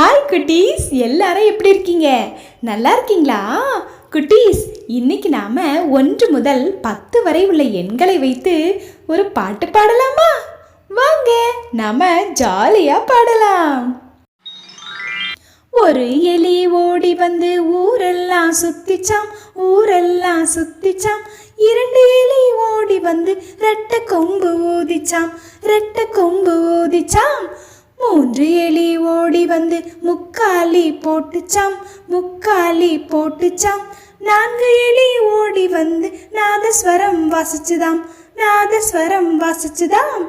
Hi குட்டீஸ். எல்லாரும் எப்படி இருக்கீங்க? நல்லா இருக்கீங்களா? குட்டீஸ் இன்னைக்கு நாம ஒன்று முதல் பத்து வரை உள்ள எண்களை வைத்து ஒரு பாட்டு பாடலாமா? வாங்க நாம ஜாலியா பாடலாம். ஒரு எலி ஓடி வந்து ஊரெல்லாம் சுத்திச்சாம் ஊரெல்லாம் சுத்திச்சாம். இரண்டு எலி ஓடி வந்து ரெட்ட கொம்பு ஊதிச்சாம் ரெட்ட கொம்பு ஊதிச்சாம். மூன்று எலி ஓடி வந்து முக்காலி போட்டுச்சாம் முக்காலி போட்டுச்சாம் நான்கு எலி ஓடி வந்து நாதஸ்வரம் வாசிச்சுதாம் நாதஸ்வரம் வாசிச்சுதாம்.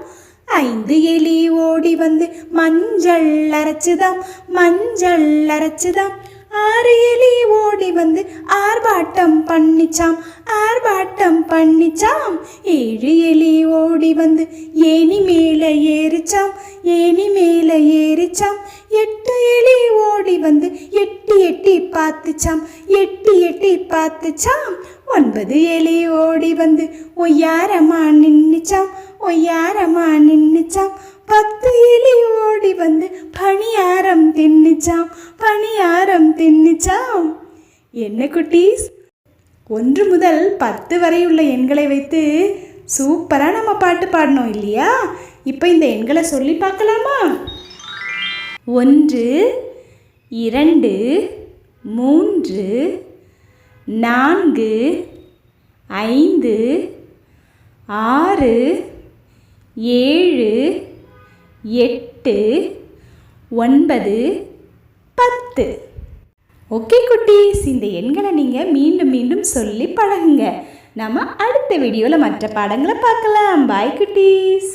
ஐந்து எலி ஓடி வந்து மஞ்சள் அரைச்சுதாம் மஞ்சள் அரைச்சுதாம். ஆறு எலி ஓடி வந்து ஆர்ப்பாட்டம் பண்ணிச்சாம் ஆர்ப்பாட்டம் பண்ணிச்சாம். ஏழு எலி ஓடி வந்து ஏனி மேலே ஏறிச்சாம் ஏனி மேலே ஏறிச்சாம். எட்டு எலி ஓடி வந்து எட்டி எட்டி பார்த்துச்சாம் எட்டி எட்டி பார்த்துச்சாம். ஒன்பது எலி ஓடி வந்து ஒய்யாரமா நின்றுச்சாம் ஒய்யாரமா நின்றுச்சாம் பத்து எலி ஓடி வந்து பணியாரம் தின்னுச்சாம் பணியாரம் தின்னிச்சா? என்ன குட்டீஸ்? ஒன்று முதல் பத்து வரை உள்ள எண்களை வைத்து சூப்பராக நம்ம பாட்டு பாடினோம் இல்லையா? இப்போ இந்த எண்களை சொல்லி பார்க்கலாமா? ஒன்று இரண்டு மூன்று நான்கு ஐந்து ஆறு ஏழு எட்டு ஒன்பது பத்து. ஓகே குட்டீஸ் இந்த எண்களை நீங்கள் மீண்டும் மீண்டும் சொல்லி பழகுங்க. நம்ம அடுத்த வீடியோவில் மற்ற பாடங்களை பார்க்கலாம். பாய் குட்டீஸ்.